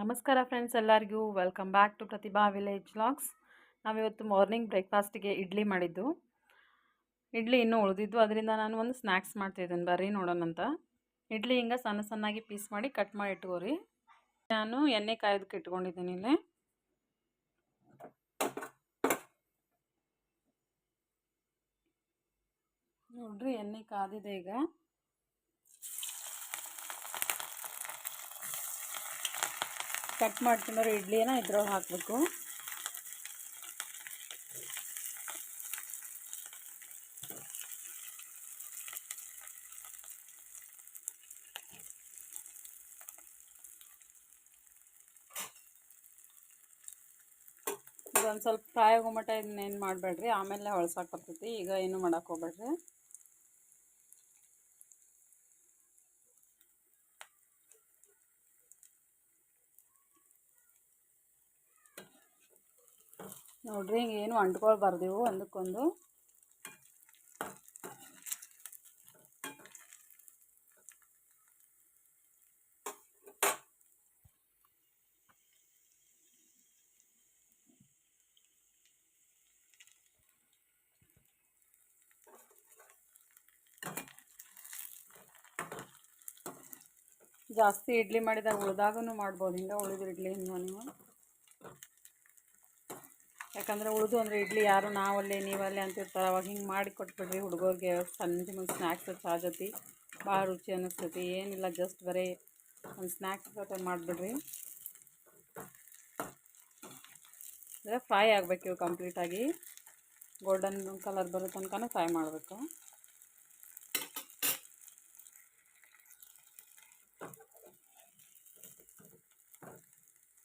ನಮಸ್ಕಾರ ಫ್ರೆಂಡ್ಸ್ ಎಲ್ಲರಿಗೂ. Welcome back to Pratibha village vlogs ನಾವಿವತ್ತು ಮಾರ್ನಿಂಗ್ ಬ್ರೇಕ್ಫಾಸ್ಟಿಗೆ ಇಡ್ಲಿ ಮಾಡಿದ್ದು. ಇಡ್ಲಿ ಇನ್ನೂ ಉಳಿದಿದ್ದು, ಅದರಿಂದ ನಾನು ಒಂದು ಸ್ನ್ಯಾಕ್ಸ್ ಮಾಡ್ತಿದ್ದೀನಿ ಬರ್ರಿ ನೋಡೋಣಂತ ಇಡ್ಲಿ ಹಿಂಗೆ ಸಣ್ಣ ಸಣ್ಣಾಗಿ ಪೀಸ್ ಮಾಡಿ ಕಟ್ ಮಾಡಿ ಇಟ್ಕೋರಿ. ನಾನು ಎಣ್ಣೆ ಕಾಯೋದಕ್ಕೆ ಇಟ್ಕೊಂಡಿದ್ದೀನಿ ಇಲ್ಲಿ. ನೋಡ್ರಿ ಎಣ್ಣೆ ಕಾದಿದೆ ಈಗ. ಕಟ್ ಮಾಡ್ಕೊಂಡ್ರೆ ಇಡ್ಲಿನ ಇದ್ರೊಳಗೆ ಹಾಕಬೇಕು. ಇದೊಂದು ಸ್ವಲ್ಪ ಫ್ರೈ ಆಗೋ ಮಟ್ಟ ಇದನ್ನೇನು ಮಾಡಬೇಡ್ರಿ, ಆಮೇಲೆ ಹೊಳ್ಸಾಕ್ ಬರ್ತೈತಿ, ಈಗ ಏನು ಮಾಡಕ್ಕೆ ಹೋಗ್ಬೇಡ್ರಿ. ನೋಡ್ರಿ ಹಿಂಗೆ ಏನು ಅಂಟ್ಕೊಳ್ಬಾರ್ದು ಒಂದಕ್ಕೊಂದು. ಜಾಸ್ತಿ ಇಡ್ಲಿ ಮಾಡಿದಾಗ ಉಳ್ದಾಗೂ ಮಾಡ್ಬೋದು, ಹಿಂಗೆ ಉಳಿದ ಇಡ್ಲಿ ಹಿಂಗೆ ನೀವು. ಯಾಕಂದರೆ ಉಳಿದು ಅಂದರೆ ಇಡ್ಲಿ ಯಾರು ನಾವಲ್ಲೇ, ನೀವಲ್ಲೇ ಅಂತಿರ್ತಾರೆ ಅವಾಗ ಹಿಂಗೆ ಮಾಡಿ ಕೊಟ್ಬಿಡ್ರಿ ಹುಡುಗರಿಗೆ. ಸಂಜೆ ಮುಂದೆ ಸ್ನ್ಯಾಕ್ಸ್ ಚಹಾ ಜೊತೆ. ಭಾಳ ರುಚಿ ಅನ್ನಿಸ್ತೈತಿ ಏನಿಲ್ಲ ಜಸ್ಟ್ ಬರೀ ಒಂದು ಸ್ನ್ಯಾಕ್ಸ್ ಜೊತೆ ಮಾಡಿಬಿಡ್ರಿ. ಅಂದರೆ ಫ್ರೈ ಆಗಬೇಕು ಇವು ಕಂಪ್ಲೀಟಾಗಿ ಗೋಲ್ಡನ್ ಕಲರ್ ಬರೋ ತನಕ ಫ್ರೈ ಮಾಡಬೇಕು.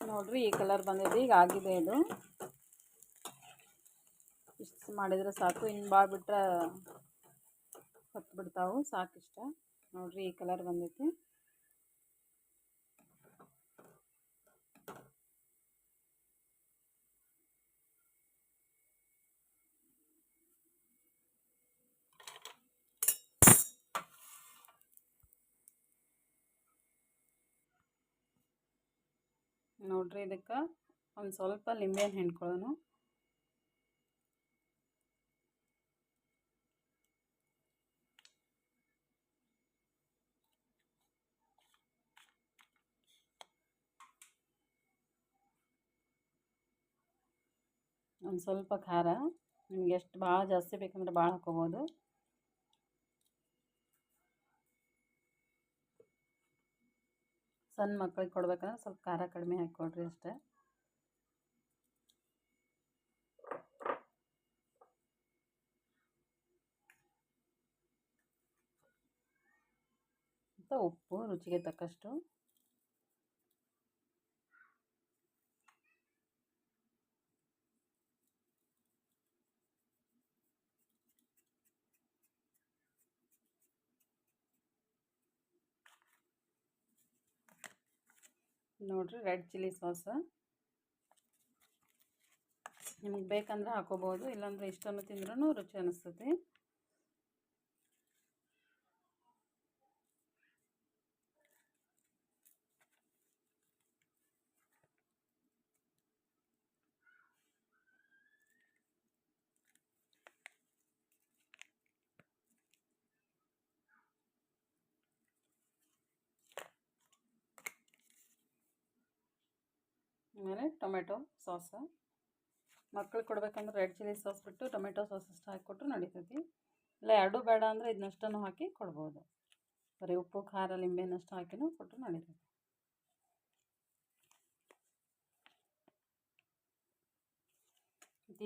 ನೋಡಿರಿ ಈ ಕಲರ್ ಬಂದಿದೆ. ಈಗ ಆಗಿದೆ ಇದು. ಇಷ್ಟು ಮಾಡಿದರೆ ಸಾಕು. ಇನ್ನು ಭಾಳ ಬಿಟ್ರೆ ಹೊತ್ತು ಬಿಡ್ತಾವೆ ಸಾಕಿಷ್ಟ. ನೋಡಿರಿ, ಈ ಕಲರ್ ಬಂದೈತಿ. ನೋಡ್ರಿ ಇದಕ್ಕೆ ಒಂದು ಸ್ವಲ್ಪ ಲಿಂಬೆಹಣ್ಣು ಹಿಂಡ್ಕೊಳ್ಳೋಣ. ಒಂದು ಸ್ವಲ್ಪ ಖಾರ. ನಿಮ್ಗೆ ಎಷ್ಟು ಭಾಳ ಜಾಸ್ತಿ ಬೇಕಂದ್ರೆ ಭಾಳ ಹಾಕೋಬೋದು ಸಣ್ಣ ಮಕ್ಳಿಗೆ ಕೊಡ್ಬೇಕಂದ್ರೆ ಸ್ವಲ್ಪ ಖಾರ ಕಡಿಮೆ ಹಾಕ್ಕೊಡ್ರಿ ಅಷ್ಟೇ. ಮತ್ತು ಉಪ್ಪು ರುಚಿಗೆ ತಕ್ಕಷ್ಟು. ನೋಡಿರಿ ರೆಡ್ ಚಿಲ್ಲಿ ಸಾಸ್. ನಿಮಗೆ ಬೇಕಂದ್ರೆ ಹಾಕೋಬೋದು ಇಲ್ಲಾಂದರೆ ಇಷ್ಟನ್ನು ತಿಂದ್ರೂ ರುಚಿ ಅನ್ನಿಸ್ತೈತಿ ಆಮೇಲೆ ಟೊಮೆಟೊ ಸಾಸ. ಮಕ್ಳಿಗೆ ಕೊಡ್ಬೇಕಂದ್ರೆ ರೆಡ್ ಚಿಲ್ಲಿ ಸಾಸ್ ಬಿಟ್ಟು ಟೊಮೆಟೊ ಸಾಸ್ ಅಷ್ಟು ಹಾಕಿಕೊಟ್ರು ನಡೀತೈತಿ. ಇಲ್ಲ, ಎರಡೂ ಬೇಡ ಅಂದರೆ ಇದನ್ನಷ್ಟನ್ನು ಹಾಕಿ ಕೊಡ್ಬೋದು. ಬರೀ ಉಪ್ಪು, ಖಾರ, ಲಿಂಬೆನಷ್ಟು ಹಾಕಿನೂ ಕೊಟ್ಟರು ನಡೀತೈತಿ.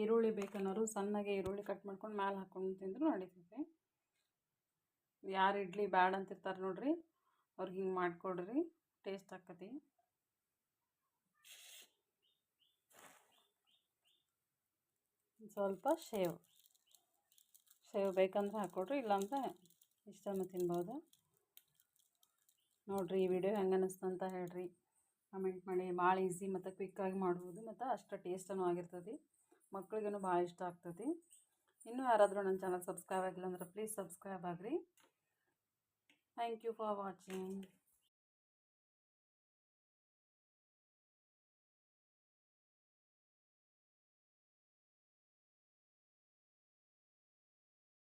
ಈರುಳ್ಳಿ ಬೇಕನ್ನೋರು ಸಣ್ಣಗೆ ಈರುಳ್ಳಿ ಕಟ್ ಮಾಡ್ಕೊಂಡು ಮ್ಯಾಲೆ ಹಾಕೊಂಡು ತಿಂದರೂ ನಡೀತೈತಿ. ಯಾರು ಇಡ್ಲಿ ಬ್ಯಾಡ ಅಂತಿರ್ತಾರೆ ನೋಡ್ರಿ ಅವ್ರಿಗೆ ಹಿಂಗೆ ಮಾಡಿಕೊಡ್ರಿ, ಟೇಸ್ಟ್ ಆಕತಿ. ಸ್ವಲ್ಪ ಶೇವ್ ಶೇವ್ ಬೇಕಂದ್ರೆ ಹಾಕ್ಕೊಡ್ರಿ, ಇಲ್ಲಾಂದ್ರೆ ಇಷ್ಟನ್ನು ತಿನ್ಬೋದು. ನೋಡಿರಿ, ಈ ವಿಡಿಯೋ ಹೆಂಗೆ ಅನ್ನಿಸ್ತು ಅಂತ ಹೇಳ್ರಿ. ಕಮೆಂಟ್ ಮಾಡಿ. ಭಾಳ ಈಸಿ ಮತ್ತು ಕ್ವಿಕ್ಕಾಗಿ ಮಾಡ್ಬೋದು, ಮತ್ತು ಅಷ್ಟು ಟೇಸ್ಟನ್ನು ಆಗಿರ್ತದೆ. ಮಕ್ಳಿಗೂ ಭಾಳ ಇಷ್ಟ ಆಗ್ತದೆ. ಇನ್ನೂ ಯಾರಾದರೂ ನನ್ನ ಚಾನಲ್ ಸಬ್ಸ್ಕ್ರೈಬ್ ಆಗಿಲ್ಲ ಅಂದ್ರೆ ಪ್ಲೀಸ್ ಸಬ್ಸ್ಕ್ರೈಬ್ ಆಗಿರಿ. Thank you for watching